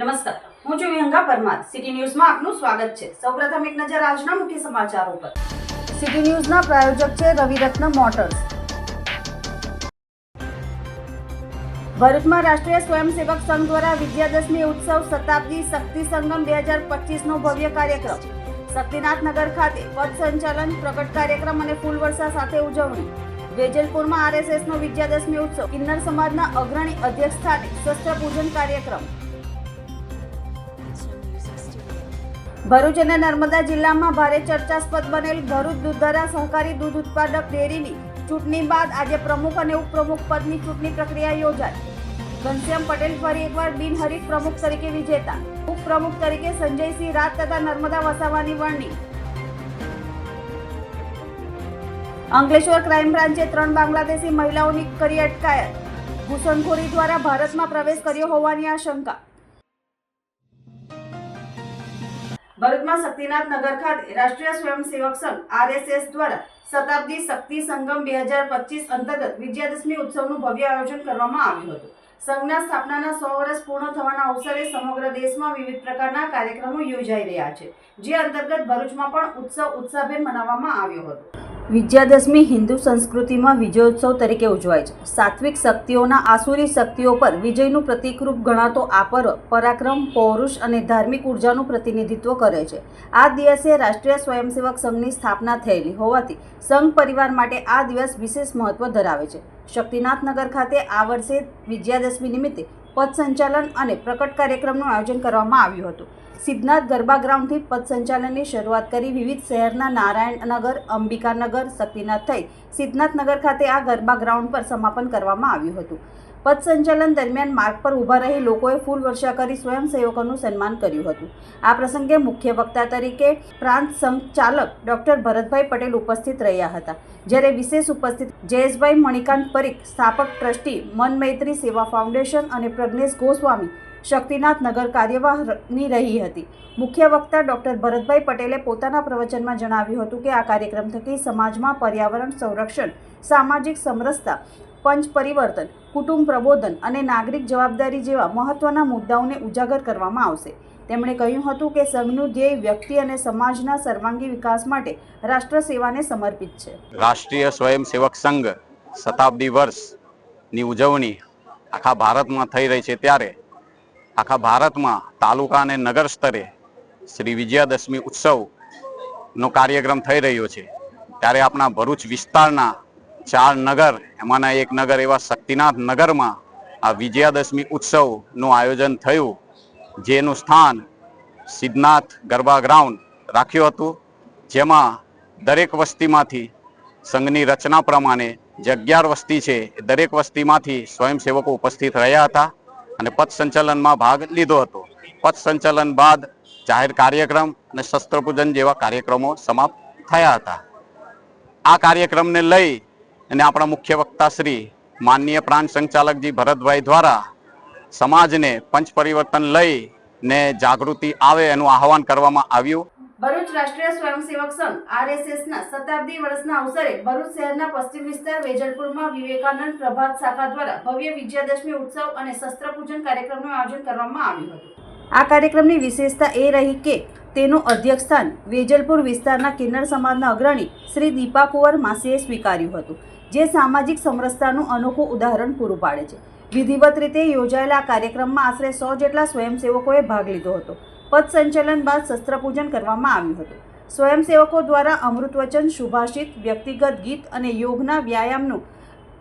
નમસ્કાર. હું છું વિહંગા પરમાર. સિટી ન્યૂઝમાં આપનું સ્વાગત છે. સૌપ્રથમ એક નજર આજના મુખ્ય સમાચારો પર. સિટી ન્યૂઝના પ્રાયોજક છે રવિરત્ન મોટર્સ. ભરૂચમાં રાષ્ટ્રીય સ્વયંસેવક સંઘ દ્વારા વિદ્યાદશમી ઉત્સવ શતાબ્દી શક્તિ સંગમ બે હજાર પચીસનો ભવ્ય કાર્યક્રમ. શક્તિનાથ નગર ખાતે પદ સંચાલન, પ્રગટ કાર્યક્રમ અને ફૂલ વર્ષા સાથે ઉજવણી. વેજલપુરમાં આરએસએસનો વિદ્યાદશમી ઉત્સવ. કિન્નર સમાજના અગ્રણી અધ્યક્ષ સ્થાને શસ્ત્ર પૂજન કાર્યક્રમ. ભરૂચ અને નર્મદા જિલ્લામાં ભારે ચર્ચાસ્પદ બનેલ ભરૂચ દૂધધારા સહકારી દૂધ ઉત્પાદક ડેરીની ચૂંટણી બાદ આજે પ્રમુખ અને ઉપપ્રમુખ પદની ચૂંટણી પ્રક્રિયા યોજાઈ. ઘનશ્યામ પટેલ ફરી એકવાર બિનહરીફ પ્રમુખ તરીકે વિજેતા. ઉપપ્રમુખ તરીકે સંજયસિંહ રાત તથા નર્મદા વસાવાની વરણી. અંકલેશ્વર ક્રાઇમ બ્રાન્ચે ત્રણ બાંગ્લાદેશી મહિલાઓની કરી અટકાયત. ઘૂસણખોરી દ્વારા ભારતમાં પ્રવેશ કર્યો હોવાની આશંકા. ભરૂચમાં શક્તિનાથ નગર ખાતે રાષ્ટ્રીય સ્વયંસેવક સંઘ, આરએસએસ દ્વારા શતાબ્દી શક્તિ સંગમ બે હજાર પચીસ અંતર્ગત વિજયાદશમી ઉત્સવનું ભવ્ય આયોજન કરવામાં આવ્યું હતું. સંઘના સ્થાપનાના સો વર્ષ પૂર્ણ થવાના અવસરે સમગ્ર દેશમાં વિવિધ પ્રકારના કાર્યક્રમો યોજાઈ રહ્યા છે, જે અંતર્ગત ભરૂચમાં પણ ઉત્સવ ઉત્સાહભેર મનાવવામાં આવ્યો હતો. વિજયાદશમી હિન્દુ સંસ્કૃતિમાં વિજયોત્સવ તરીકે ઉજવાય છે. સાત્વિક શક્તિઓના આસુરી શક્તિઓ પર વિજયનું પ્રતિકરૂપ ગણાતો આ પર્વ પરાક્રમ, પૌરુષ અને ધાર્મિક ઉર્જાનું પ્રતિનિધિત્વ કરે છે. આ દિવસે રાષ્ટ્રીય સ્વયંસેવક સંઘની સ્થાપના થયેલી હોવાથી સંઘ પરિવાર માટે આ દિવસ વિશેષ મહત્વ ધરાવે છે. શક્તિનાથ નગર ખાતે આ વર્ષે વિજયાદશમી નિમિત્તે પદ સંચાલન અને પ્રકટ કાર્યક્રમનું આયોજન કરવામાં આવ્યું હતું. સિદ્ધનાથ ગરબા ગ્રાઉન્ડથી પદ સંચાલનની શરૂઆત કરી વિવિધ શહેરના નારાયણનગર, અંબિકાનગર, શક્તિનાથ થઈ સિદ્ધનાથ નગર ખાતે આ ગરબા ગ્રાઉન્ડ પર સમાપન કરવામાં આવ્યું હતું. પદ સંચાલન દરમિયાન માર્ગ પર ઊભા રહી લોકોએ ફૂલ વર્ષા કરી સ્વયંસેવકોનું સન્માન કર્યું હતું. આ પ્રસંગે મુખ્ય વક્તા તરીકે પ્રાંત સંચાલક ડોક્ટર ભરતભાઈ પટેલ ઉપસ્થિત રહ્યા હતા. જ્યારે વિશેષ ઉપસ્થિત જયેશભાઈ મણિકાંત પરીખ, સ્થાપક ટ્રસ્ટી મન મૈત્રી સેવા ફાઉન્ડેશન અને પ્રજ્ઞેશ ગોસ્વામી શક્તિનાથ નગર કાર્યવાહની રહી હતી. મુખ્ય વક્તા ડોક્ટર ભરતભાઈ પટેલે પોતાના પ્રવચનમાં જણાવ્યું હતું કે આ કાર્યક્રમ થકી સમાજમાં પર્યાવરણ સંરક્ષણ, સામાજિક સમરસતા પંચ પરિવર્તન, કુટુંબ પ્રબોધન અને નાગરિક જવાબદારી જેવા મહત્વના મુદ્દાઓને ઉજાગર કરવામાં આવશે. તેમણે કહ્યું હતું કે સંઘનું ધ્યેય વ્યક્તિ અને સમાજના સર્વાંગી વિકાસ માટે રાષ્ટ્ર સેવાને સમર્પિત છે. રાષ્ટ્રીય સ્વયંસેવક સંઘ શતાબ્દી વર્ષની ઉજવણી આખા ભારતમાં થઈ રહી છે ત્યારે આખા ભારતમાં તાલુકા અને નગર સ્તરે શ્રી વિજયાદશમી ઉત્સવનો કાર્યક્રમ થઈ રહ્યો છે. ત્યારે આપણા ભરૂચ વિસ્તારના ચાર નગર, એમાંના એક નગર એવા શક્તિનાથ નગરમાં આ વિજયાદશમી ઉત્સવનું આયોજન થયું, જેનું સ્થાન સિદ્ધનાથ ગરબા ગ્રાઉન્ડ રાખ્યું હતું, જેમાં દરેક વસ્તીમાંથી સંઘની રચના પ્રમાણે જે અગિયાર વસ્તી છે એ દરેક વસ્તીમાંથી સ્વયંસેવકો ઉપસ્થિત રહ્યા હતા અને પથ સંચાલનમાં ભાગ લીધો હતો. પથ સંચાલન બાદ જાહેર કાર્યક્રમ અને શસ્ત્રપૂજન જેવા કાર્યક્રમો સમાપ્ત થયા હતા. આ કાર્યક્રમને લઈ અને આપણા મુખ્ય વક્તા શ્રી માનનીય પ્રાંત સંચાલકજી ભરતભાઈ દ્વારા સમાજને પંચ પરિવર્તન લઈ ને જાગૃતિ આવે એનું આહવાન કરવામાં આવ્યું. ભરૂચ રાષ્ટ્રીય સ્વયંસેવક સંઘ, આરએસએસના શતાબ્દી વર્ષના અવસરે ભરૂચ શહેરના પશ્ચિમ વિસ્તાર વેજલપુરમાં વિવેકાનંદ પ્રભાત શાખા દ્વારા ભવ્ય વિજયાદશમી ઉત્સવ અને શસ્ત્ર પૂજન કાર્યક્રમનું આયોજન કરવામાં આવ્યું હતું. આ કાર્યક્રમની વિશેષતા એ રહી કે તેનું અધ્યક્ષસ્થાન વેજલપુર વિસ્તારના કિન્નર સમાજના અગ્રણી શ્રી દીપા કુંવર માસીએ સ્વીકાર્યું હતું. જે સામાજિક સમરસતાનું અનોખું ઉદાહરણ પૂરું પાડે છે. વિધિવત રીતે યોજાયેલા કાર્યક્રમમાં આશરે સો જેટલા સ્વયંસેવકોએ ભાગ લીધો હતો. પદ સંચાલન બાદ શસ્ત્રપૂજન કરવામાં આવ્યું હતું. સ્વયંસેવકો દ્વારા અમૃતવચન સુભાષિત વ્યક્તિગત ગીત અને યોગના વ્યાયામનું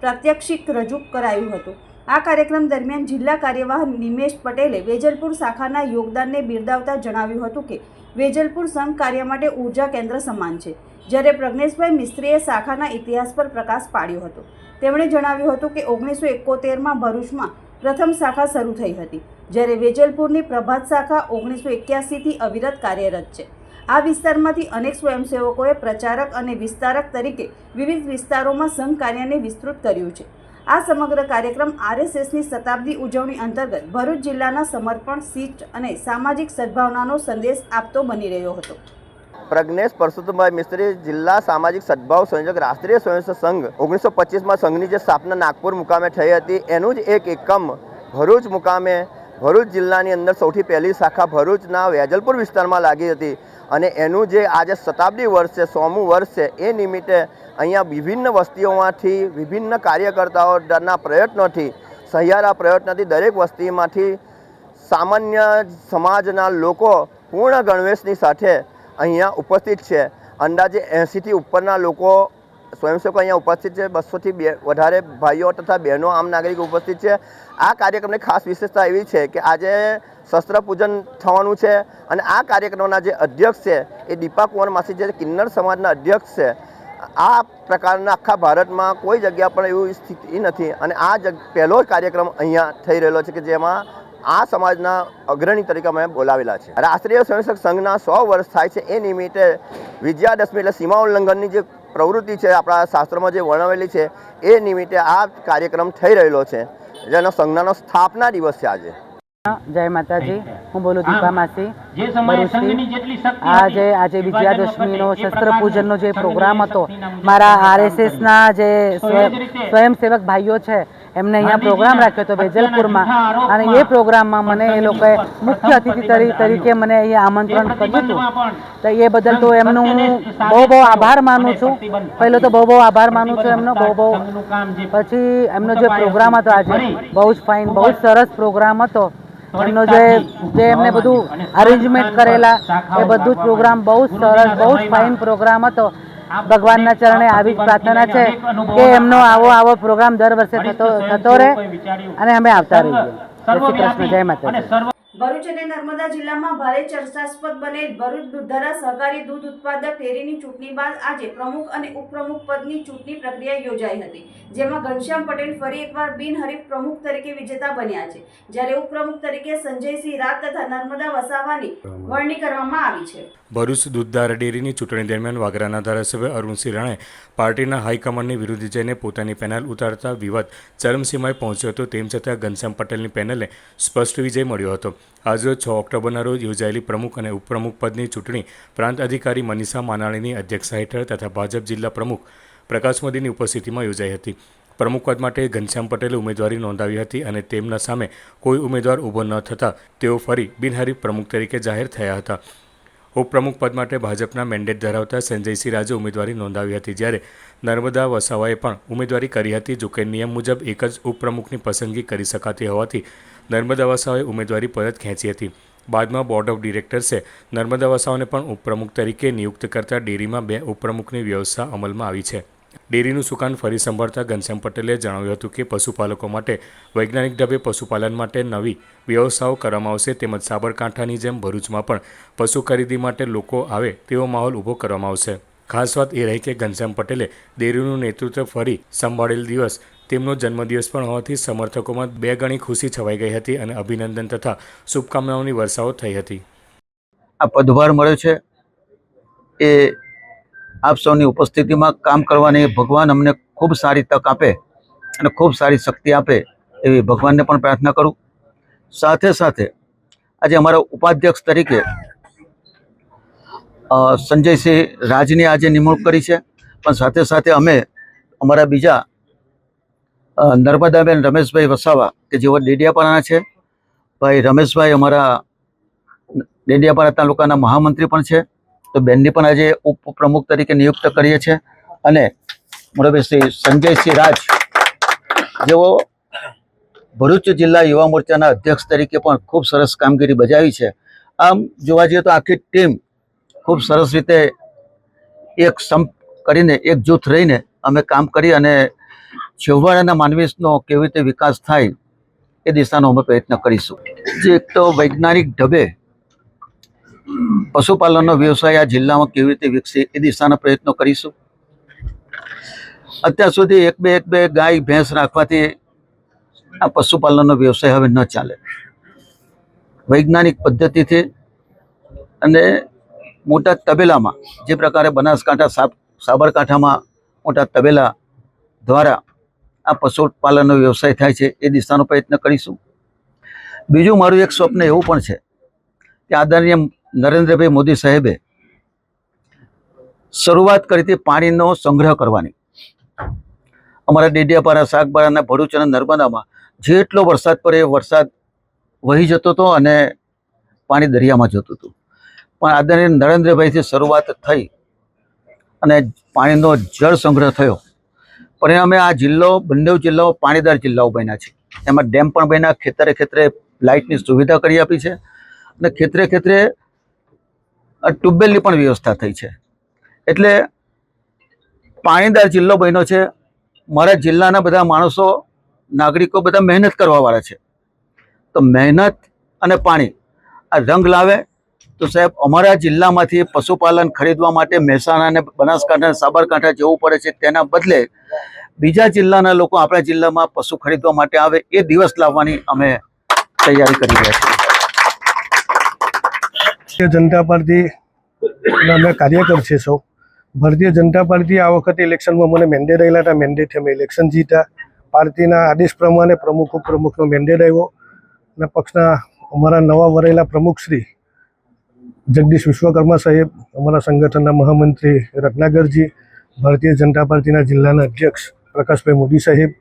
પ્રાત્યક્ષિક રજૂ કરાયું હતું. આ કાર્યક્રમ દરમિયાન જિલ્લા કાર્યવાહ નિમેશ પટેલે વેજલપુર શાખાના યોગદાનને બિરદાવતા જણાવ્યું હતું કે, વેજલપુર સંઘ કાર્ય માટે ઊર્જા કેન્દ્ર સમાન છે. જ્યારે પ્રજ્ઞેશભાઈ મિસ્ત્રીએ શાખાના ઇતિહાસ પર પ્રકાશ પાડ્યો હતો. તેમણે જણાવ્યું હતું કે ઓગણીસો એકોતેરમાં ભરૂચમાં પ્રથમ શાખા શરૂ થઈ હતી, જ્યારે વેજલપુરની પ્રભાત શાખા ઓગણીસો એક્યાસીથી અવિરત કાર્યરત છે. આ વિસ્તારમાંથી અનેક સ્વયંસેવકોએ પ્રચારક અને વિસ્તારક તરીકે વિવિધ વિસ્તારોમાં સંઘ કાર્યને વિસ્તૃત કર્યું છે. આ સમગ્ર કાર્યક્રમ આરએસએસની શતાબ્દી ઉજવણી અંતર્ગત ભરૂચ જિલ્લાના સમર્પણ, શિસ્ત અને સામાજિક સદભાવનાનો સંદેશ આપતો બની રહ્યો હતો. પ્રજ્ઞેશ પરસોત્તમભાઈ મિસ્ત્રી જિલ્લા સામાજિક સદભાવ સંયોજક રાષ્ટ્રીય સ્વયંસેવક સંઘ ઓગણીસો પચીસમાં સંઘની જે સ્થાપના નાગપુર મુકામે થઈ હતી, એનું જ એક એકમ ભરૂચ મુકામે, ભરૂચ જિલ્લાની અંદર સૌથી પહેલી શાખા ભરૂચના વેજલપુર વિસ્તારમાં લાગી હતી અને એનું જે આજે શતાબ્દી વર્ષ છે, સોમું વર્ષ છે, એ નિમિત્તે અહીંયા વિભિન્ન વસ્તીઓમાંથી, વિભિન્ન કાર્યકર્તાઓના પ્રયત્નોથી, સહિયારા પ્રયત્નથી દરેક વસ્તીમાંથી સામાન્ય સમાજના લોકો પૂર્ણ ગણવેશની સાથે અહીંયા ઉપસ્થિત છે. અંદાજે એંસીથી ઉપરના લોકો સ્વયંસેવકો અહીંયા ઉપસ્થિત છે. બસોથી બે, વધારે ભાઈઓ તથા બહેનો આમ નાગરિક ઉપસ્થિત છે. આ કાર્યક્રમની ખાસ વિશેષતા એવી છે કે આજે શસ્ત્ર પૂજન થવાનું છે અને આ કાર્યક્રમના જે અધ્યક્ષ છે એ દીપા કુંવર માસી જે કિન્નર સમાજના અધ્યક્ષ છે. આ પ્રકારના આખા ભારતમાં કોઈ જગ્યા પર એવી સ્થિતિ નથી અને આ જગ પહેલો કાર્યક્રમ અહીંયા થઈ રહેલો છે કે જેમાં આ સમાજના અગ્રણી તરીકે અમે બોલાવેલા છે. રાષ્ટ્રીય સ્વયંસેવક સંઘના સો વર્ષ થાય છે એ નિમિત્તે વિજયાદશમી એટલે સીમા ઉલ્લંઘનની જે પ્રવૃત્તિ છે આપણા શાસ્ત્રમાં જે વર્ણવેલી છે એ નિમિત્તે આ કાર્યક્રમ થઈ રહેલો છે. જેનો સંજ્ઞાનો સ્થાપના દિવસ છે આજે. જય માતાજી. હું બોલું દીપા માસી જે સમયે સંઘની ભરૂચથી જેટલી શક્તિ આજે આજે વિજયાદશમીનો નો શસ્ત્ર પૂજનનો જે પ્રોગ્રામ હતો મારા આરએસએસના આરએસએસ ના જે સ્વયં- સ્વયંસેવક ભાઈઓ છે એમને અહીંયા પ્રોગ્રામ રાખ્યો હતો વેજલપુરમાં. અને એ પ્રોગ્રામમાં મને એ લોકોએ મુખ્ય અતિથિ તરીકે મને અહીંયા આમંત્રણ કર્યું હતું. તો એ બદલ તો એમનું હું બહુ બહુ આભાર માનું છું. પહેલો તો બહુ બહુ આભાર માનું છું એમનો બહુ બહુ પછી એમનો જે પ્રોગ્રામ હતો આજે બહુ જ ફાઇન બહુ જ સરસ પ્રોગ્રામ હતો. એમનો જે જે એમને બધું અરેન્જમેન્ટ કરેલા એ બધું જ પ્રોગ્રામ બહુ જ સરસ બહુ જ ફાઇન પ્રોગ્રામ હતો. ભગવાનના ચરણે આવી જ પ્રાર્થના છે કે એમનો આવો આવો પ્રોગ્રામ દર વર્ષે થતો થતો રહે અને અમે આવતા રહીએ જય શ્રી કૃષ્ણ જય માતાજી. ભરૂચ અને નર્મદા જિલ્લામાં ભારે ચર્ચાસ્પદ બનેલ ભરૂચ દૂધધારા સહકારી દૂધ ઉત્પાદક ડેરીની ચૂંટણી બાદ આજે પ્રમુખ અને ઉપપ્રમુખ પદની ચૂંટણી પ્રક્રિયા યોજાઈ હતી, જેમાં ઘનશ્યામ પટેલ ફરી એકવાર બિનહરીફ પ્રમુખ તરીકે વિજેતા બન્યા છે. જ્યારે ઉપપ્રમુખ તરીકે સંજયસિંહ રાત તથા નર્મદા વસાવાની વરણી કરવામાં આવી છે. ભરૂચ દૂધધારા ડેરીની ચૂંટણી દરમિયાન વાગરાના ધારાસભ્ય અરુણસિંહ રાણે પાર્ટીના હાઈકમાન્ડની વિરુદ્ધ જઈને પોતાની પેનલ ઉતારતા વિવાદ ચરમસીમાએ પહોંચ્યો હતો, તેમ છતાં ઘનશ્યામ પટેલની પેનલે સ્પષ્ટ વિજય મળ્યો હતો. આજરોજ છ ઓક્ટોબરના રોજ યોજાયેલી પ્રમુખ અને ઉપપ્રમુખ પદની ચૂંટણી પ્રાંત અધિકારી મનીષા માનાણીની અધ્યક્ષતા હેઠળ તથા ભાજપ જિલ્લા પ્રમુખ પ્રકાશ મોદીની ઉપસ્થિતિમાં યોજાઈ હતી. પ્રમુખ પદ માટે ઘનશ્યામ પટેલે ઉમેદવારી નોંધાવી હતી અને તેમના સામે કોઈ ઉમેદવાર ઊભો ન થતાં તેઓ ફરી બિનહરીફ પ્રમુખ તરીકે જાહેર થયા હતા. ઉપપ્રમુખ પદ માટે ભાજપના મેન્ડેટ ધરાવતા સંજયસિંહ રાજે ઉમેદવારી નોંધાવી હતી જ્યારે નર્મદા વસાવાએ પણ ઉમેદવારી કરી હતી, જોકે નિયમ મુજબ એક જ ઉપપ્રમુખની પસંદગી કરી શકાતી હોવાથી નર્મદા વસાવાએ ઉમેદવારી પરત ખેંચી હતી. બાદમાં બોર્ડ ઓફ ડિરેક્ટર્સે નર્મદા વસાવાને પણ ઉપપ્રમુખ તરીકે નિયુક્ત કરતા ડેરીમાં બે ઉપપ્રમુખની વ્યવસ્થા અમલમાં આવી છે. ડેરીનું સુકાન ફરી સંભાળતા ઘનશ્યામ પટેલે જણાવ્યું હતું કે પશુપાલકો માટે વૈજ્ઞાનિક ઢબે પશુપાલન માટે નવી વ્યવસ્થાઓ કરવામાં આવશે તેમજ સાબરકાંઠાની જેમ ભરૂચમાં પણ પશુ ખરીદી માટે લોકો આવે તેવો માહોલ ઊભો કરવામાં આવશે. ખાસ વાત એ રહી કે ઘનશ્યામ પટેલે ડેરીનું નેતૃત્વ ફરી સંભાળેલ દિવસ તેમનો જન્મદિવસ પણ હોવાથી સમર્થકોમાં બે ગણી ખુશી છવાઈ ગઈ હતી અને અભિનંદન તથા શુભકામનાઓની વર્ષાઓ થઈ હતી. આ પદભાર મળ્યો છે એ આપ સૌની ઉપસ્થિતિમાં કામ કરવાની ભગવાન અમને ખૂબ સારી તક આપે અને ખૂબ સારી શક્તિ આપે એવી ભગવાનને પણ પ્રાર્થના કરું. સાથે સાથે આજે અમારા ઉપાધ્યક્ષ તરીકે સંજયસિંહ રાજની આજે નિમણૂક કરી છે. પણ સાથે સાથે અમે અમારા બીજા નર્મદાબેન રમેશભાઈ વસાવા, કે જેઓ ડેડિયાપાડાના છે. ભાઈ રમેશભાઈ અમારા ડેડિયાપાડા તાલુકાના મહામંત્રી પણ છે. તો બેનની પણ આજે ઉપપ્રમુખ તરીકે નિયુક્ત કરીએ છીએ. અને મોરબી શ્રી સંજયસિંહ રાજ, જેઓ ભરૂચ જિલ્લા યુવા મોરચાના અધ્યક્ષ તરીકે પણ ખૂબ સરસ કામગીરી બજાવી છે. આમ જોવા જઈએ તો આખી ટીમ ખૂબ સરસ રીતે એક સંપ કરીને એક જૂથ રહીને અમે કામ કરી અને છેવાડાના માનવીનો કેવી રીતે વિકાસ થાય એ દિશાનો અમે પ્રયત્ન કરીશું. જે એક તો વૈજ્ઞાનિક ઢબે પશુપાલનનો વ્યવસાય આ જિલ્લામાં કેવી રીતે વિકસે એ દિશાના પ્રયત્નો કરીશું. અત્યાર સુધી એક બે એક બે ગાય ભેંસ રાખવાથી આ પશુપાલનનો વ્યવસાય હવે ન ચાલે. વૈજ્ઞાનિક પદ્ધતિથી અને મોટા તબેલામાં જે પ્રકારે બનાસકાંઠા સાબ સાબરકાંઠામાં મોટા તબેલા દ્વારા આ પશુપાલનનો વ્યવસાય થાય છે, એ દિશાનો પ્રયત્ન કરીશું. બીજું મારું એક સ્વપ્ન એવું પણ છે કે આદરણીય નરેન્દ્રભાઈ મોદી સાહેબે શરૂઆત કરી હતી પાણીનો સંગ્રહ કરવાની. અમારા ડેડિયાપાડા શાકબારાના ભરૂચ અને નર્મદામાં જેટલો વરસાદ પડે એ વરસાદ વહી જતો હતો અને પાણી દરિયામાં જતું હતું. પણ આદરણીય નરેન્દ્રભાઈથી શરૂઆત થઈ અને પાણીનો જળ સંગ્રહ થયો. પરિણામે આ જિલ્લો બંને જિલ્લાઓ પાણીદાર જિલ્લાઓ બન્યા છે એમાં ડેમ પણ બન્યા, ખેતરે ખેતરે લાઇટની સુવિધા કરી આપી છે અને ખેતરે ખેતરે ટ્યુબવેલની પણ વ્યવસ્થા થઈ છે. એટલે પાણીદાર જિલ્લો બન્યો છે. મારા જિલ્લાના બધા માણસો, નાગરિકો બધા મહેનત કરવાવાળા છે. તો મહેનત અને પાણી, આ રંગ લાવે તો સાહેબ, અમારા જિલ્લામાંથી પશુપાલન ખરીદવા માટે મહેસાણા અને બનાસકાંઠા સાબરકાંઠા જવું પડે છે. તેના બદલે બીજા જિલ્લાના લોકો આપણા જિલ્લામાં પશુ ખરીદવા માટે આવે એ દિવસ લાવવાની અમે તૈયારી કરી રહ્યા છીએ. જનતા પાર્ટી અમે કાર્યકર છે સૌ. ભારતીય જનતા પાર્ટી આ વખતે ઇલેક્શનમાં મને મેન્ડેટ રહેલા હતા. મેન્ડેટ અમે ઇલેક્શન જીતા પાર્ટીના આદેશ પ્રમાણે પ્રમુખ ઉપપ્રમુખનો મેન્ડેટ આવ્યો અને પક્ષના અમારા નવા વરેલા પ્રમુખ શ્રી જગદીશ વિશ્વકર્મા સાહેબ, અમારા સંગઠનના મહામંત્રી રત્નાગરજી ભારતીય જનતા પાર્ટીના જિલ્લાના અધ્યક્ષ પ્રકાશભાઈ મોદી સાહેબ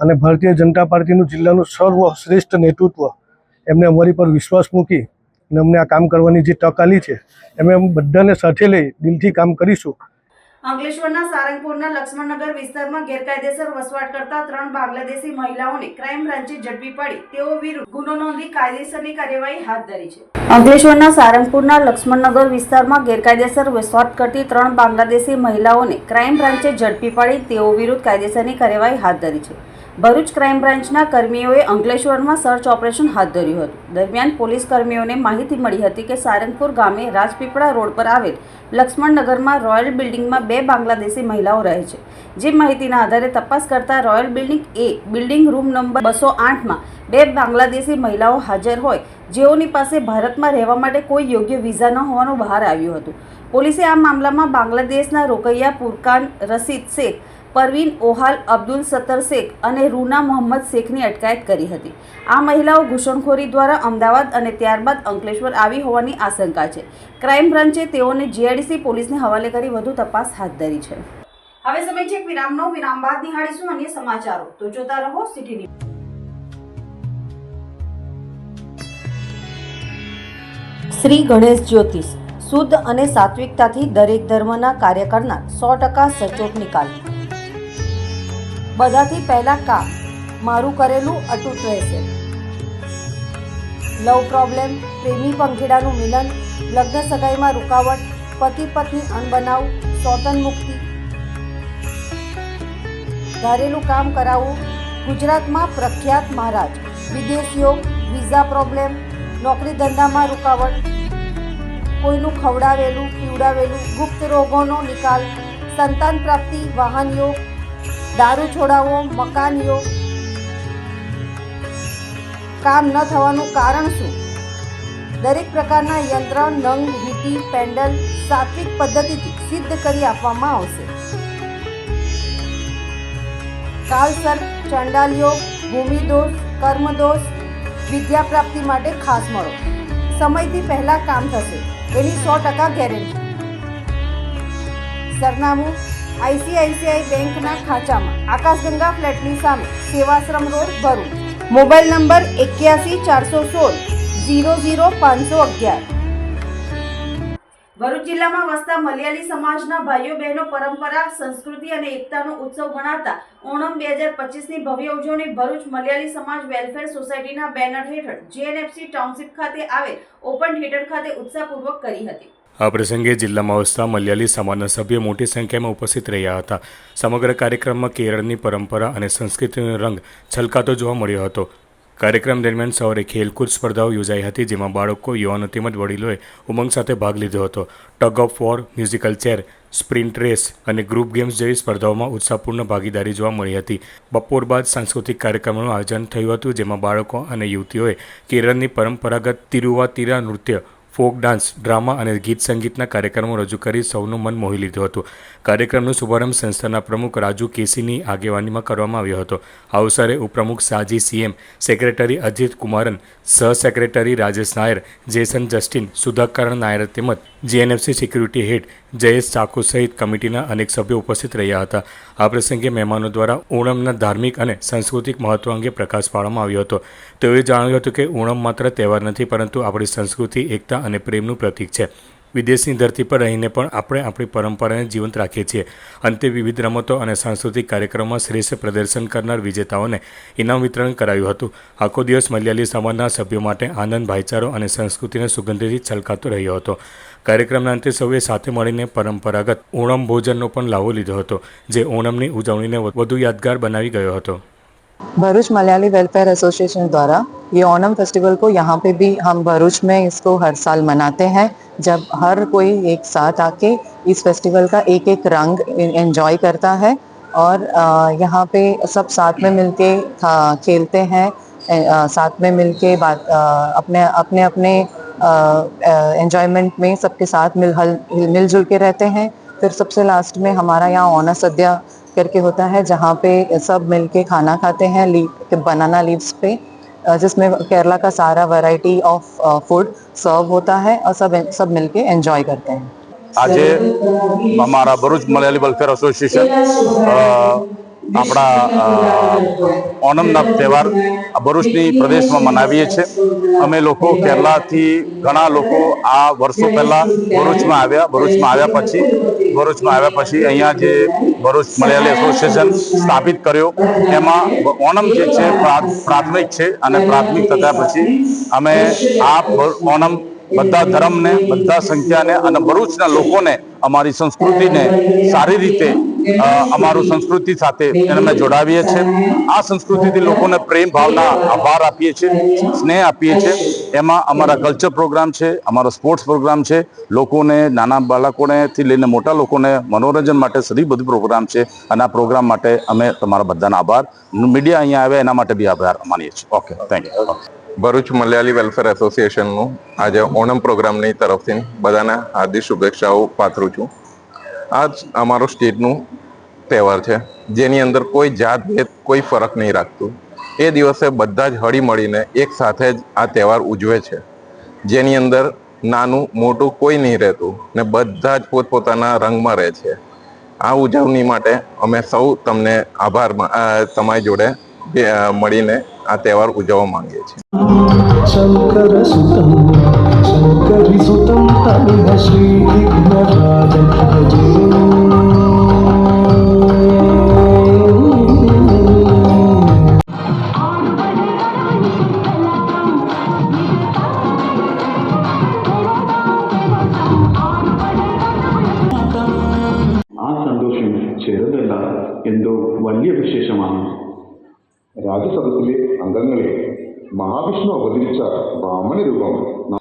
અને ભારતીય જનતા પાર્ટીનું જિલ્લાનું સર્વશ્રેષ્ઠ નેતૃત્વ એમને અમારી પર વિશ્વાસ મૂકી અને અમને આ કામ કરવાની જે તક આલી છે, એમ એમ બધાને સાથે લઈ દિલથી કામ કરીશું. અંકલેશ્વરના સારંગપુરના લક્ષ્મણનગર વિસ્તારમાં ગેરકાયદેસર વસવાટ કરતા ત્રણ બાંગ્લાદેશી મહિલાઓને ક્રાઇમ બ્રાન્ચે ઝડપી પાડી. તેઓ વિરુદ્ધ ગુનો નોંધી કાયદેસરની કાર્યવાહી હાથ ધરી છે. અંકલેશ્વરના સારંગપુરના લક્ષ્મણનગર વિસ્તારમાં ગેરકાયદેસર વસવાટ કરતી ત્રણ બાંગ્લાદેશી મહિલાઓને ક્રાઇમ બ્રાન્ચે ઝડપી પાડી. તેઓ વિરુદ્ધ કાયદેસરની કાર્યવાહી હાથ ધરી છે. ભરૂચ ક્રાઇમ બ્રાન્ચના કર્મીઓએ અંકલેશ્વરમાં સર્ચ ઓપરેશન હાથ ધર્યું હતું. દરમિયાન પોલીસ કર્મીઓને માહિતી મળી હતી કે સારંગપુર ગામે રાજપીપળા રોડ પર આવેલ લક્ષ્મણનગરમાં રોયલ બિલ્ડિંગમાં બે બાંગ્લાદેશી મહિલાઓ રહે છે. જે માહિતીના આધારે તપાસ કરતા royal building A building room number બસો આઠમાં બે બાંગ્લાદેશી મહિલાઓ હાજર હોય. જેઓની પાસે ભારતમાં રહેવા માટે કોઈ યોગ્ય વિઝા ન હોવાનું બહાર આવ્યું હતું. પોલીસે આ મામલામાં બાંગ્લાદેશના રોકૈયા પુરકાન રસીદ શેખ પરવીન ઓહાલ, અબ્દુલ સત્તર શેખ અને રૂના મોહમ્મદ શેખની અટકાયત કરી હતી. આ મહિલાઓ ઘૂસણખોરી દ્વારા અમદાવાદ અને ત્યારબાદ અંકલેશ્વર આવી હોવાની આશંકા છે. ક્રાઇમ બ્રાન્ચે તેઓને જીઆઈડીસી પોલીસને હવાલે કરી વધુ તપાસ હાથ ધરી છે. હવે સમય છે વિરામનો. વિરામ બાદ નિહાળીશું અન્ય સમાચારો. તો જોતા રહો સિટી ન્યૂઝ. શ્રી ગણેશ જ્યોતિષ, શુદ્ધ અને સાત્વિકતાથી દરેક ધર્મના કાર્ય કરનાર સો ટકા સચોટ નિકાલ. બધાથી પહેલા કામ મારું કરેલું અતૂટ રહેશે. લવ પ્રોબ્લેમ, પ્રેમી પંખીડાનું મિલન, લગ્ન સગાઈમાં રૂકાવટ, પતિ પત્ની અણબનાવ સોતન મુક્તિ. ધારેલું કામ કરાવવું ગુજરાતમાં પ્રખ્યાત મહારાજ, વિદેશીઓ, વિઝા પ્રોબ્લેમ, નોકરી ધંધામાં રૂકાવટ, કોઈનું ખવડાવેલું, પીવડાવેલું, ગુપ્ત રોગોનો નિકાલ, સંતાન પ્રાપ્તિ વાહન યોગ દારૂ છોડાવો મકાનીઓ. કામ ન થવાનું કારણ શું? દરેક પ્રકારના યંત્ર, નંગ, વીટી, પેન્ડલ સાત્વિક પદ્ધતિથી સિદ્ધ કરી આપવામાં આવશે. કાલસર ચંડાલિયો ભૂમિદોષ, કર્મદોષ વિદ્યા પ્રાપ્તિ માટે ખાસ મળો. સમયથી પહેલા કામ થશે. એની સો ટકા ગેરંટી. સરનામું આઈસીઆઈસીઆઈ બેંકના ખાંચામાં આકાશગંગા ફ્લેટની સામે Sevashram road Bharuch. Mobile number એક્યાસી ચારસો સોળ ઝીરો ઝીરો પાંચસો અગિયાર. ભરૂચ જિલ્લામાં વસતા મલયાલી સમાજના ભાઈઓ, બહેનો, પરંપરા, સંસ્કૃતિ અને એકતાનો ઉત્સવ ગણાતા ઓણમ બે હજાર પચીસની ભવ્ય ઉજવણી ભરૂચ મલયાલી સમાજ વેલફેર સોસાયટીના બેનર હેઠળ જીએનએફસી ટાઉનશીપ ખાતે આવેલ ઓપન થિયેટર ખાતે ઉત્સાહપૂર્વક કરી હતી. આ પ્રસંગે જિલ્લામાં વસતા મલયાલી સમાજના સભ્યો મોટી સંખ્યામાં ઉપસ્થિત રહ્યા હતા. સમગ્ર કાર્યક્રમમાં કેરળની પરંપરા અને સંસ્કૃતિનો રંગ છલકાતો જોવા મળ્યો હતો. કાર્યક્રમ દરમિયાન સવારે ખેલકૂદ સ્પર્ધાઓ યોજાઈ હતી, જેમાં બાળકો, યુવાનો તેમજ વડીલોએ ઉમંગ સાથે ભાગ લીધો હતો. Tug of war, musical chair, sprint race અને ગ્રુપ ગેમ્સ જેવી સ્પર્ધાઓમાં ઉત્સાહપૂર્ણ ભાગીદારી જોવા મળી હતી. બપોર બાદ સાંસ્કૃતિક કાર્યક્રમનું આયોજન થયું હતું, જેમાં બાળકો અને યુવતીઓએ કેરળની પરંપરાગત તિરુવાતિરા નૃત્ય ફોક, ડાન્સ, ડ્રામા અને ગીત સંગીતના કાર્યક્રમો રજૂ કરી સૌનું મન મોહી લીધું હતું. કાર્યક્રમનો શુભારંભ સંસ્થાના પ્રમુખ રાજુ કેસીની આગેવાનીમાં કરવામાં આવ્યો હતો. આ અવસરે ઉપપ્રમુખ સાજી સીએમ, સેક્રેટરી અજીત કુમારન સહ secretary Rajesh Nair, Jason Justin, Sudhakaran Nair તેમજ GNFC security head Jayesh Chaku સહિત કમિટીના અનેક સભ્યો ઉપસ્થિત રહ્યા હતા. આ પ્રસંગે મહેમાનો દ્વારા ઓણમના ધાર્મિક અને સાંસ્કૃતિક મહત્વ અંગે પ્રકાશ પાડવામાં આવ્યો હતો. તેઓએ જણાવ્યું હતું કે ઓણમ માત્ર તહેવાર નથી, પરંતુ આપણી સંસ્કૃતિ, એકતા અને પ્રેમનું પ્રતીક છે. વિદેશની ધરતી પર રહીને પણ આપણે આપણી પરંપરાને જીવંત રાખીએ છીએ. અંતે વિવિધ રમતો અને સાંસ્કૃતિક કાર્યક્રમોમાં શ્રેષ્ઠ પ્રદર્શન કરનાર વિજેતાઓને ઇનામ વિતરણ કરાયું હતું. આખો દિવસ મલયાલી સમાજના સભ્યો માટે આનંદ, ભાઈચારો અને સંસ્કૃતિને સુગંધથી છલકાતો રહ્યો હતો. કાર્યક્રમના અંતે સૌએ સાથે મળીને પરંપરાગત ઓણમ ભોજનનો પણ લાવો લીધો હતો, જે ઓણમની ઉજવણીને વધુ યાદગાર બનાવી ગયો હતો. भरूच मलयाली वेलफेयर एसोसिएशन द्वारा ये ओणम फेस्टिवल को यहाँ पे भी हम भरूच में इसको हर साल मनाते हैं। जब हर कोई एक साथ आके इस फेस्टिवल का एक एक रंग एंजॉय करता है और यहाँ पे सब साथ में मिलके खेलते हैं। साथ में मिलके बात अपने अपने अपने एंजॉयमेंट में सबके साथ मिल हल मिलजुल के रहते हैं। फिर सबसे लास्ट में हमारा यहाँ ओना सद्या करके होता है जहाँ पे सब मिलके खाना खाते हैं लीव बनाना लीव्स पे अ, जिसमें केरला का सारा वैरायटी ऑफ फूड सर्व होता है और सब सब मिलके एंजॉय करते हैं આજે અમારા ભરૂચ મલયાલી વેલફેર એસોસિએશન અ, આપણા ઓનમના તહેવાર ભરૂચની પ્રદેશમાં મનાવીએ છીએ. અમે લોકો કેરલાથી ઘણા લોકો આ વર્ષો પહેલાં ભરૂચમાં આવ્યા ભરૂચમાં આવ્યા પછી, ભરૂચમાં આવ્યા પછી અહીંયા જે ભરૂચ મલયાલી એસોસિએશન સ્થાપિત કર્યો, એમાં ઓનમ જે છે પ્રા- પ્રાથમિક છે અને પ્રાથમિક થતા પછી અમે આ ઓણમ બધા ધર્મને, બધા સંખ્યાને અને ભરૂચના લોકોને, અમારી સંસ્કૃતિને સારી રીતે અમારું સંસ્કૃતિ સાથે અમે જોડાવીએ છીએ. આ સંસ્કૃતિથી લોકોને પ્રેમ ભાવના, આભાર આપીએ છીએ, સ્નેહ આપીએ છીએ. એમાં અમારા કલ્ચર પ્રોગ્રામ છે, અમારો સ્પોર્ટ્સ પ્રોગ્રામ છે. લોકોને, નાના બાળકોનેથી લઈને મોટા લોકોને મનોરંજન માટે સદી બધું પ્રોગ્રામ છે. અને આ પ્રોગ્રામ માટે અમે તમારા બધાના આભાર. મીડિયા અહીંયા આવે એના માટે બી આભાર માનીએ છીએ. Okay thank you Bharuch Malayali welfare એસોસિએશનનું આજે ઓણમ પ્રોગ્રામની તરફથી બધાને હાર્દિક શુભેચ્છાઓ પાથરું છું. આજ અમારો સ્ટેટનું તહેવાર છે, જેની અંદર કોઈ જાત ભેદ કોઈ ફરક નહીં રાખતું. એ દિવસે બધા જ હળી મળીને એક સાથે જ આ તહેવાર ઉજવે છે, જેની અંદર નાનું મોટું કોઈ નહીં રહેતું ને બધા જ પોતપોતાના રંગમાં રહે છે. આ ઉજવણી માટે અમે સૌ તમને આભારમાં તમારી જોડે મળીને આ તહેવાર ઉજવવા માંગીએ છીએ. નવની રૂપમ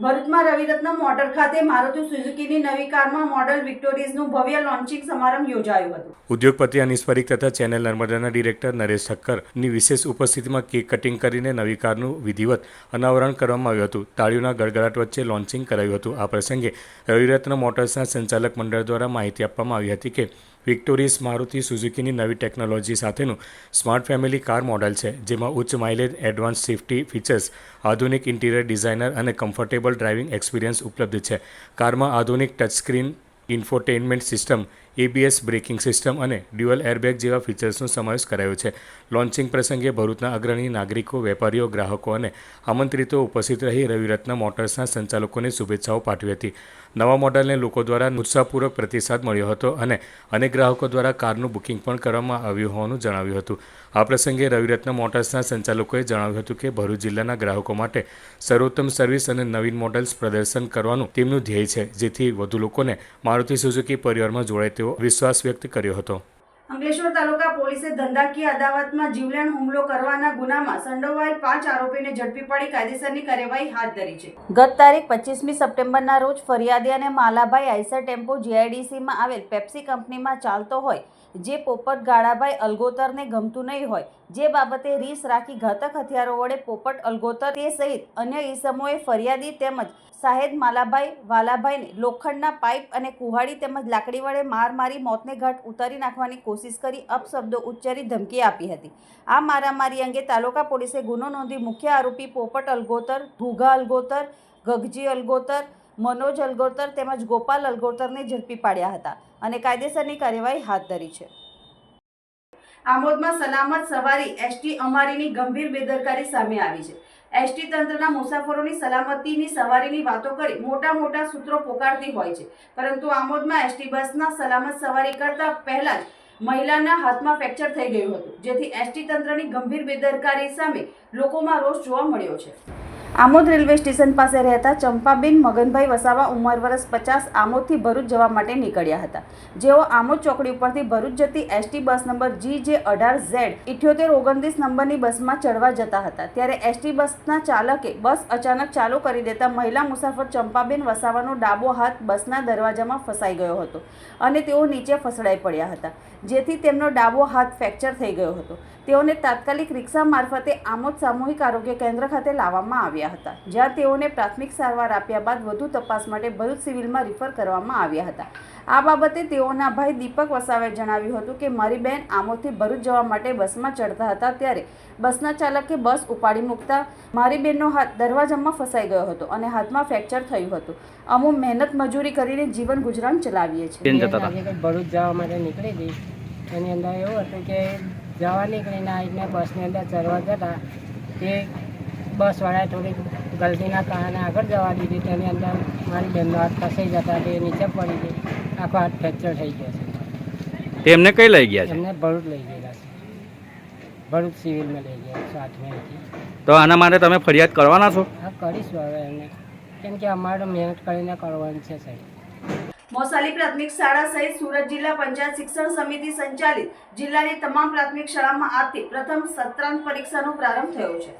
ભરૂચમાં રવિરત્ન મોટર ખાતે મારુતિ સુઝુકીની નવી કારમાં મોડલ વિક્ટોરીઝનું ભવ્ય લોન્ચિંગ સમારંભ યોજાયો હતો. ઉદ્યોગપતિ અનિશ પરીખ તથા ચેનલ નર્મદાના ડિરેક્ટર નરેશ ઠક્કરની વિશેષ ઉપસ્થિતિમાં કેક કટિંગ કરીને નવી કારનું વિધિવત અનાવરણ કરવામાં આવ્યું હતું. તાળીઓના ગડગડાટ વચ્ચે લોન્ચિંગ કરાયું હતું. આ પ્રસંગે રવિરત્ન મોટર્સના સંચાલક મંડળ દ્વારા માહિતી આપવામાં આવી હતી કે વિક્ટોરિયસ મારુતિ સુઝુકીની નવી ટેકનોલોજી સાથેનું સ્માર્ટ ફેમિલી કાર મોડલ છે, જેમાં ઉચ્ચ માઇલેજ, એડવાન્સ સેફ્ટી ફીચર્સ, આધુનિક ઇન્ટિરિયર ડિઝાઇનર અને કમ્ફર્ટેબલ ડ્રાઇવિંગ એક્સપિરિયન્સ ઉપલબ્ધ છે. કારમાં આધુનિક touchscreen, infotainment system ABS braking system અને ડ્યુઅલ એરબેગ જેવા ફીચર્સનો સમાવેશ કરાયો છે. લોન્ચિંગ પ્રસંગે ભરૂચના અગ્રણી નાગરિકો, વેપારીઓ, ગ્રાહકો અને આમંત્રિતો ઉપસ્થિત રહી રવિરત્ન મોટર્સના સંચાલકોને શુભેચ્છાઓ પાઠવી હતી. નવા મોડલને લોકો દ્વારા ઉત્સાહપૂર્વક પ્રતિસાદ મળ્યો હતો અને અનેક ગ્રાહકો દ્વારા કારનું બુકિંગ પણ કરવામાં આવ્યું હોવાનું જણાવ્યું હતું. આ પ્રસંગે રવિરત્ન મોટર્સના સંચાલકોએ જણાવ્યું હતું કે ભરૂચ જિલ્લાના ગ્રાહકો માટે સર્વોત્તમ સર્વિસ અને નવીન મોડલ્સ પ્રદર્શન કરવાનું તેમનું ધ્યેય છે જેથી વધુ લોકોને મારુતિ સુઝુકી પરિવારમાં જોડાય તેવો વિશ્વાસ વ્યક્ત કર્યો હતો. અંકલેશ્વર તાલુકા પોલીસે ધંધાકીય અદાવતમાં જીવલેણ હુમલો કરવાના ગુનામાં સંડોવાયેલ પાંચ આરોપીને ઝડપી પાડી કાયદેસરની કાર્યવાહી હાથ ધરી છે. ગત તારીખ પચીસમી સપ્ટેમ્બરના રોજ ફરિયાદી અને માલાભાઈ આઈસર ટેમ્પો જીઆઈડીસીમાં આવેલ પેપ્સી કંપનીમાં ચાલતો હોય જે પોપટ ગાળાભાઈ અલગોતરને ગમતું નહીં હોય. જે બાબતે રીસ રાખી ઘાતક હથિયારો વડે પોપટ અલગોતર તે સહિત અન્ય ઈસમોએ ફરિયાદી તેમજ સાહેદ માલાભાઈ વાલાભાઈને લોખંડના પાઇપ અને કુહાડી તેમજ લાકડી વડે માર મારી મોતને ઘાટ ઉતારી નાખવાની કોશિશ કરી અપશબ્દો ઉચ્ચારી ધમકી આપી હતી. આ મારામારી અંગે તાલુકા પોલીસે ગુનો નોંધી મુખ્ય આરોપી પોપટ અલગોતર, ઘુઘા અલગોતર, ગગજી અલગોતર, મનોજ અલગોતર તેમજ ગોપાલ અલગોતરને ઝડપી પાડ્યા હતા. અને કાયદેસરની કાર્યવાહી હાથ ધરી છે. આમોદમાં સલામત સવારી એસટી અમારીની ગંભીર બેદરકારી સામે આવી છે. એસટી તંત્રના મુસાફરોની સલામતીની સવારીની વાતો કરી મોટા મોટા સૂત્રો પોકારતી હોય છે. પરંતુ આમોદમાં એસટી બસના સલામત સવારી કરતા પહેલા જ મહિલાના હાથમાં ફ્રેક્ચર થઈ ગયું હતું, જેથી એસટી તંત્રની ગંભીર બેદરકારી સામે લોકોમાં રોષ જોવા મળ્યો છે. આમોદ રેલવે સ્ટેશન પાસે રહેતા ચંપાબેન, મગનભાઈ વસાવા ઉંમર વર્ષ પચાસ આમોદથી ભરૂચ જવા માટે નીકળ્યા હતા. જેઓ આમોદ ચોકડી ઉપરથી ભરૂચ જતી એસટી બસ નંબર જી જે અઢાર ઝેડ ઇઠ્યોતેર ઓગણત્રીસ નંબરની બસમાં ચડવા જતા હતા. ત્યારે એસટી બસના ચાલકે બસ અચાનક ચાલુ કરી દેતા મહિલા મુસાફર ચંપાબેન વસાવાનો ડાબો હાથ બસના દરવાજામાં ફસાઈ ગયો હતો અને તેઓ નીચે ફસડાઈ પડ્યા હતા, જેથી તેમનો ડાબો હાથ ફ્રેક્ચર થઈ ગયો હતો. તેઓને તાત્કાલિક રિક્ષા મારફતે આમોદ સામૂહિક આરોગ્ય કેન્દ્ર ખાતે લાવવામાં આવ્યા હતા જ્યાં તેઓને પ્રાથમિક સારવાર આપ્યા બાદ વધુ તપાસ માટે ભરૂચ સિવિલમાં રિફર કરવામાં આવ્યા હતા. આ બાબતે તેઓના ભાઈ દીપક વસાવાએ જણાવ્યું હતું કે મારી બહેન આમોદથી ભરૂચ જવા માટે બસમાં ચડતા હતા ત્યારે બસના ચાલકે બસ ઉપાડી મૂકતા મારી બહેનનો હાથ દરવાજામાં ફસાઈ ગયો હતો અને હાથમાં ફ્રેક્ચર થયું હતું. અમુ મહેનત મજૂરી કરીને જીવન ગુજરાન ચલાવીએ છીએ. ભરૂચ જવા માટે નીકળી હતી એની અંદર એવું હતું કે જવા નીકળીને આવીને બસની અંદર ચડવા જતા તે બસવાળાએ થોડીક ગલતીના કારણે આગળ જવા દીધી. તેની અંદર મારી બહેનનો હાથ ફસાઈ જતા તે નીચે પડી ગઈ. આખો હાથ ફ્રેક્ચર થઈ ગયો છે. તેમને કઈ લઈ ગયા છે? એમને ભરૂચ લઈ ગયેલા છે. ભરૂચ સિવિલમાં લઈ ગયા સાઠમેથી તો આના માટે તમે ફરિયાદ કરવાના છો? હા કરીશું હવે એમને. કેમ કે અમારે મહેનત કરીને કરવાની છે સાહેબ. મોસાલી પ્રાથમિક શાળા સહિત સુરત જિલ્લા પંચાયત શિક્ષણ સમિતિ સંચાલિત જિલ્લાની તમામ પ્રાથમિક શાળામાં આજથી પ્રથમ સત્રાંત પરીક્ષાનો પ્રારંભ થયો છે.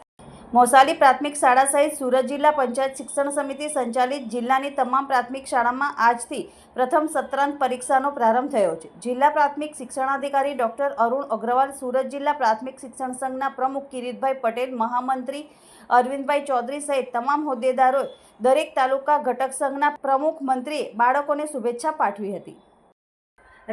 મોસાલી પ્રાથમિક શાળા સહિત સુરત જિલ્લા પંચાયત શિક્ષણ સમિતિ સંચાલિત જિલ્લાની તમામ પ્રાથમિક શાળામાં આજથી પ્રથમ સત્રાંત પરીક્ષાનો પ્રારંભ થયો છે. જિલ્લા પ્રાથમિક શિક્ષણાધિકારી ડોક્ટર અરુણ અગ્રવાલ, સુરત જિલ્લા પ્રાથમિક શિક્ષણ સંઘના પ્રમુખ કિરીટભાઈ પટેલ, મહામંત્રી અરવિંદભાઈ ચૌધરી સહિત તમામ હોદ્દેદારોએ દરેક તાલુકા ઘટક સંઘના પ્રમુખ, મંત્રીએ બાળકોને શુભેચ્છા પાઠવી હતી.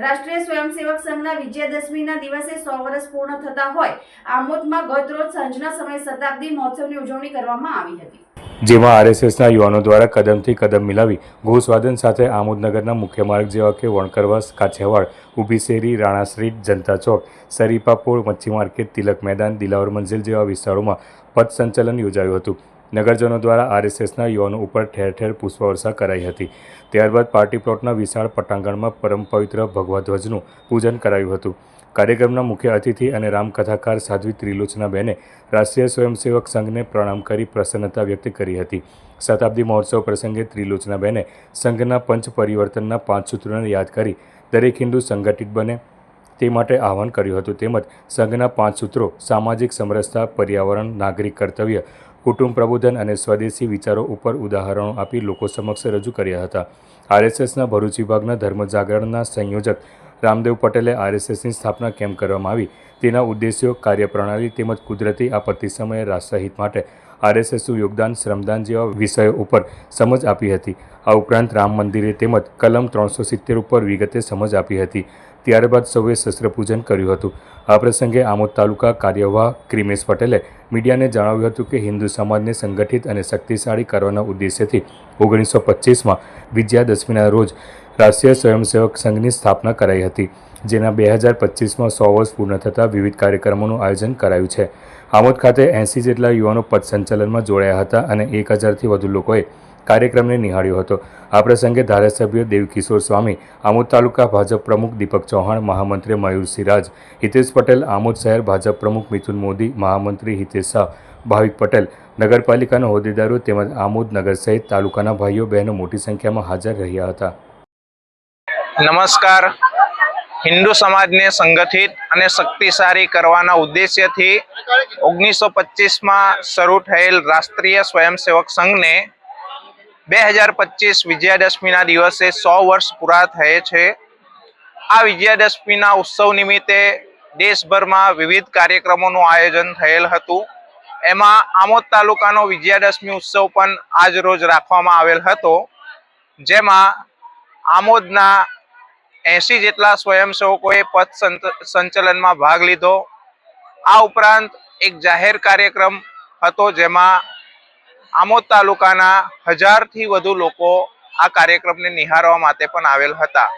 રાષ્ટ્રીય સ્વયંસેવક સંઘના વિજયાદશમીના દિવસે સો વર્ષ પૂર્ણ થતા હોય આમોદમાં ગત રોજ સાંજના સમયે શતાબ્દી મહોત્સવની ઉજવણી કરવામાં આવી હતી. જેમાં આરએસએસના યુવાનો દ્વારા કદમથી કદમ મિલાવી ઘોષવાદન સાથે આમોદનગરના મુખ્ય માર્ગ જેવા કે વણકરવાસ કાછેવાડ ઊભી શેરી જનતા ચોક, સરીપાપોળ, મચ્છી માર્કેટ, તિલક મેદાન, દિલાવર મંઝિલ જેવા વિસ્તારોમાં પથ સંચલન યોજાયું હતું. નગરજનો દ્વારા આરએસએસના યુવાનો ઉપર ઠેર ઠેર પુષ્પવર્ષા કરાઈ હતી. ત્યારબાદ પાર્ટી પ્લોટના વિશાળ પટાંગણમાં પરમ પવિત્ર ભગવા ધ્વજનું પૂજન કરાયું હતું. કાર્યક્રમના મુખ્ય અતિથિ અને રામકથાકાર સાધ્વી ત્રિલોચનાબેને રાષ્ટ્રીય સ્વયંસેવક સંઘને પ્રણામ કરી પ્રસન્નતા વ્યક્ત કરી હતી. શતાબ્દી મહોત્સવ પ્રસંગે ત્રિલોચનાબેને સંઘના પંચ પરિવર્તનના પાંચ સૂત્રોને યાદ કરી દરેક હિન્દુ સંગઠિત બને તે માટે આહવાન કર્યું હતું. તેમજ સંઘના પાંચ સૂત્રો સામાજિક સમરસતા, પર્યાવરણ, નાગરિક કર્તવ્ય કુટુંબ પ્રબોધન અને સ્વદેશી વિચારો ઉપર ઉદાહરણો આપી લોકો સમક્ષ રજૂ કર્યા હતા. આરએસએસના ભરૂચ વિભાગના ધર્મ જાગરણના સંયોજક રામદેવ પટેલે આરએસએસની સ્થાપના કેમ કરવામાં આવી? તેના ઉદ્દેશ્યો, કાર્યપ્રણાલી તેમજ કુદરતી આપત્તિ સમયે રાષ્ટ્રહિત માટે આરએસએસનું યોગદાન શ્રમદાન જેવા વિષયો ઉપર સમજ આપી હતી. આ ઉપરાંત રામ મંદિરે તેમજ કલમ ત્રણસો સિત્તેર ઉપર વિગતે સમજ આપી હતી. ત્યારબાદ સૌએ શસ્ત્રપૂજન કર્યું હતું. આ પ્રસંગે આમોદ તાલુકા કાર્યવાહ ક્રિમેશ પટેલે મીડિયાને જણાવ્યું હતું કે હિન્દુ સમાજને સંગઠિત અને શક્તિશાળી કરવાના ઉદ્દેશ્યથી ઓગણીસો પચીસમાં વિજયાદશમીના રોજ રાષ્ટ્રીય સ્વયંસેવક સંઘની સ્થાપના કરાઈ હતી, જેના બે હજાર પચીસમાં સો વર્ષ પૂર્ણ થતાં વિવિધ કાર્યક્રમોનું આયોજન કરાયું છે. આમોદ ખાતે એંસી જેટલા યુવાનો પથ સંચાલનમાં જોડાયા હતા અને એક હજારથી વધુ લોકોએ કાર્યક્રમને નિહાળ્યો હતો. આ પ્રસંગે ધારાસભ્ય દેવકિશોર સ્વામી, આમોદ તાલુકા ભાજપ પ્રમુખ દીપક ચૌહાણ, મહામંત્રી મયુર સિરાજ, હિતેશ પટેલ, આમોદ શહેર ભાજપ પ્રમુખ મિથુન મોદી, મહામંત્રી હિતેશ શાહ, ભાવિક પટેલ, નગરપાલિકાના હોદ્દેદારો તેમજ આમોદ નગર સહિત તાલુકાના ભાઈઓ બહેનો મોટી સંખ્યામાં હાજર રહ્યા હતા. નમસ્કાર. હિન્દુ સમાજને સંગઠિત અને શક્તિશાળી કરવાના ઉદ્દેશ્યથી ઓગણીસો પચીસમાં શરૂ થયેલ રાષ્ટ્રીય સ્વયંસેવક સંઘને બે હજાર પચીસ વિજયાદશમીના દિવસે સો વર્ષ પૂરા થયે છે. આ વિજયાદશમીના ઉત્સવ નિમિત્તે દેશભરમાં વિવિધ કાર્યક્રમોનું આયોજન થયેલ હતું. એમાં આમોદ તાલુકાનો વિજયાદશમી ઉત્સવ પણ આજ રોજ રાખવામાં આવેલ હતો. જેમાં આમોદના એસી જેટલા સ્વયંસેવકોએ સંત- સંચલનમાં ભાગ લીધો. આ ઉપરાંત એક જાહેર કાર્યક્રમ હતો જેમાં આમોદ તાલુકાના હજારથી વધુ લોકો આ કાર્યક્રમને નિહાળવા માટે પણ આવેલ હતા.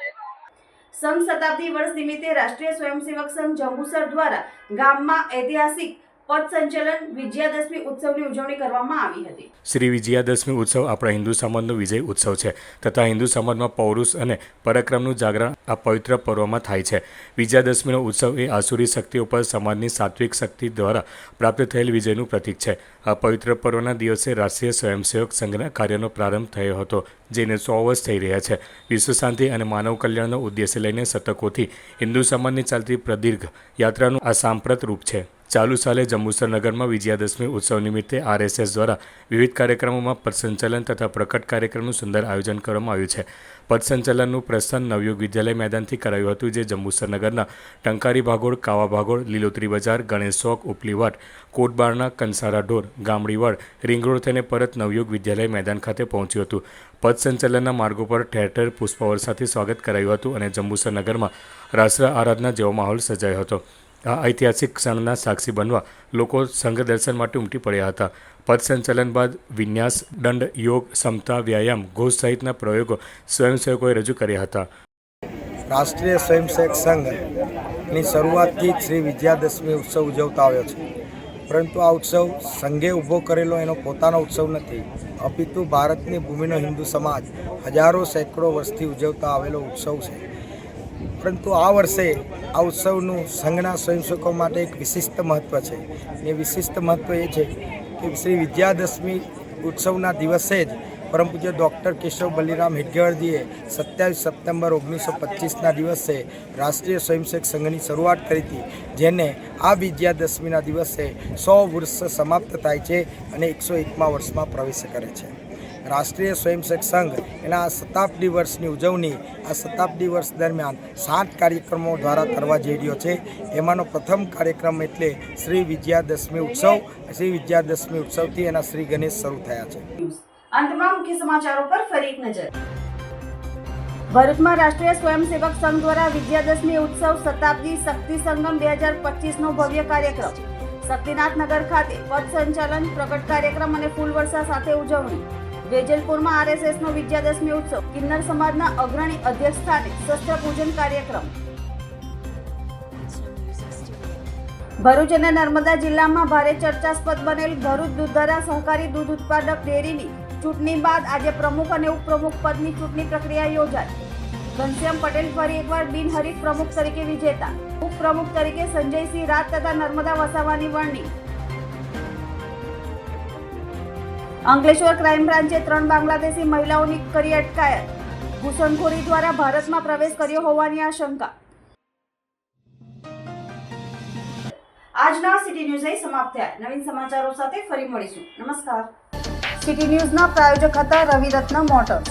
સંઘ શતાબ્દી વર્ષ નિમિત્તે રાષ્ટ્રીય સ્વયંસેવક સંઘ જંબુસર દ્વારા ગામમાં ઐતિહાસિક સંચલન વિજયાદશમી ઉત્સવની ઉજવણી કરવામાં આવી હતી. શ્રી વિજયાદશમી ઉત્સવ આપણા હિન્દુ સમાજનો વિજય ઉત્સવ છે તથા હિન્દુ સમાજમાં પૌરુષ અને પરાક્રમનું જાગરણ આ પવિત્ર પર્વમાં થાય છે. વિજયાદશમીનો ઉત્સવ એ આસુરી શક્તિ ઉપર સમાજની સાત્વિક શક્તિ દ્વારા પ્રાપ્ત થયેલ વિજયનું પ્રતીક છે. આ પવિત્ર પર્વના દિવસે રાષ્ટ્રીય સ્વયંસેવક સંઘના કાર્યનો પ્રારંભ થયો હતો, જેને સો વર્ષ થઈ રહ્યા છે. વિશ્વ શાંતિ અને માનવ કલ્યાણનો ઉદ્દેશ્ય લઈને શતકોથી હિન્દુ સમાજની ચાલતી પ્રદીર્ઘ યાત્રાનું આ સાંપ્રત રૂપ છે. ચાલુ સાલે જંબુસર નગરમાં વિજયાદશમી ઉત્સવ નિમિત્તે આરએસએસ દ્વારા વિવિધ કાર્યક્રમોમાં પથસંચલન તથા પ્રકટ કાર્યક્રમનું સુંદર આયોજન કરવામાં આવ્યું છે. પથસંચલનનું પ્રસ્થાન નવયુગ વિદ્યાલય મેદાનથી કરાયું હતું, જે જંબુસર નગરના ટંકારી ભાગોળ, કાવા ભાગોળ, લીલોતરી બજાર, ગણેશ ચોક ઉપલીવાટ કોટબારના, કંસારા ઢોર ગામડીવાડ રિંગ રોડ થઈને પરત નવયુગ વિદ્યાલય મેદાન ખાતે પહોંચ્યું હતું. પથ માર્ગો પર ઠેર ઠેર પુષ્પવર્ષાથી સ્વાગત કરાયું હતું અને જંબુસર રાષ્ટ્ર આરાધના જેવો માહોલ સર્જાયો હતો. આ ઐતિહાસિક ક્ષણના સાક્ષી બનવા લોકો સંઘ દર્શન માટે ઉમટી પડ્યા હતા. પદ સંચાલન બાદ વિન્યાસ, દંડ, યોગ, ક્ષમતા, વ્યાયામ, ઘોષ સહિતના પ્રયોગો સ્વયંસેવકોએ રજૂ કર્યા હતા. રાષ્ટ્રીય સ્વયંસેવક સંઘની શરૂઆતથી શ્રી વિજયાદશમી ઉત્સવ ઉજવતા આવ્યો છે. પરંતુ આ ઉત્સવ સંઘે ઊભો કરેલો એનો પોતાનો ઉત્સવ નથી. અપિતુ ભારતની ભૂમિનો હિન્દુ સમાજ હજારો સેંકડો વર્ષથી ઉજવતા આવેલો ઉત્સવ છે. પરંતુ આ વર્ષે આ ઉત્સવનું સંઘના સ્વયંસેવકો માટે એક વિશિષ્ટ મહત્ત્વ છે. એ વિશિષ્ટ મહત્ત્વ એ છે કે શ્રી વિદ્યાદશમી ઉત્સવના દિવસે જ પરમ પૂજ્ય ડૉક્ટર કેશવ બલિરામ હિટગવરજીએ સત્યાવીસ સપ્ટેમ્બર ઓગણીસો પચીસના દિવસે રાષ્ટ્રીય સ્વયંસેવક સંઘની શરૂઆત કરી હતી, જેને આ વિજયાદશમીના દિવસે સો વર્ષ સમાપ્ત થાય છે અને એકસો એકમા વર્ષમાં પ્રવેશ કરે છે. રાષ્ટ્રીય સ્વયંસેવક સંઘ એના શતાબ્દી વર્ષની ઉજવણી આ શતાબ્દી વર્ષ દરમિયાન સાત કાર્યક્રમો દ્વારા કરવા જઈ રહ્યો છે. એમાંનો પ્રથમ કાર્યક્રમ એટલે શ્રી વિજયાદશમી ઉત્સવ. શ્રી વિજયાદશમી ઉત્સવથી એના શ્રી ગણેશ શરૂ થયા છે. અંતમાં ભરૂચમાં રાષ્ટ્રીય સ્વયંસેવક સંઘ દ્વારા વિજયાદશમી ઉત્સવ શતાબ્દી શક્તિ સંગમ બે હજાર પચીસનો ભવ્ય કાર્યક્રમ. શક્તિનાથ નગર ખાતે પથ સંચાલન પ્રગટ કાર્યક્રમ અને ફૂલ વર્ષા સાથે ઉજવણી. વેજલપુરમાં આરએસએસનો વિજયાદશમી ઉત્સવ. કિન્નર સમાજના અગ્રણી અધ્યક્ષ સ્થાને શસ્ત્ર પૂજન કાર્યક્રમ. ભરૂચ અને નર્મદા જિલ્લામાં ભારે ચર્ચાસ્પદ બનેલ ભરૂચ દૂધધારા સહકારી દૂધ ઉત્પાદક ડેરીની ચૂંટણી બાદ આજે પ્રમુખ અને ઉપપ્રમુખ પદની ચૂંટણી પ્રક્રિયા યોજાઈ. ઘનશ્યામ પટેલ ફરી એકવાર બિનહરીફ પ્રમુખ તરીકે વિજેતા. ઉપપ્રમુખ તરીકે સંજયસિંહ રાજ તથા નર્મદા વસાવાની વરણી. અંકલેશ્વર ક્રાઇમ બ્રાન્ચે ત્રણ બાંગ્લાદેશી મહિલાઓની કરી અટકાયત. ઘૂસણખોરી દ્વારા ભારતમાં પ્રવેશ કર્યો હોવાની આશંકા. આજના સિટી ન્યૂઝ અહીં સમાપ્ત થયા. નવીન સમાચારો સાથે ફરી મળીશું. નમસ્કાર. સિટી ન્યૂઝના પ્રાયોજક હતા રવિરત્ન મોટર્સ.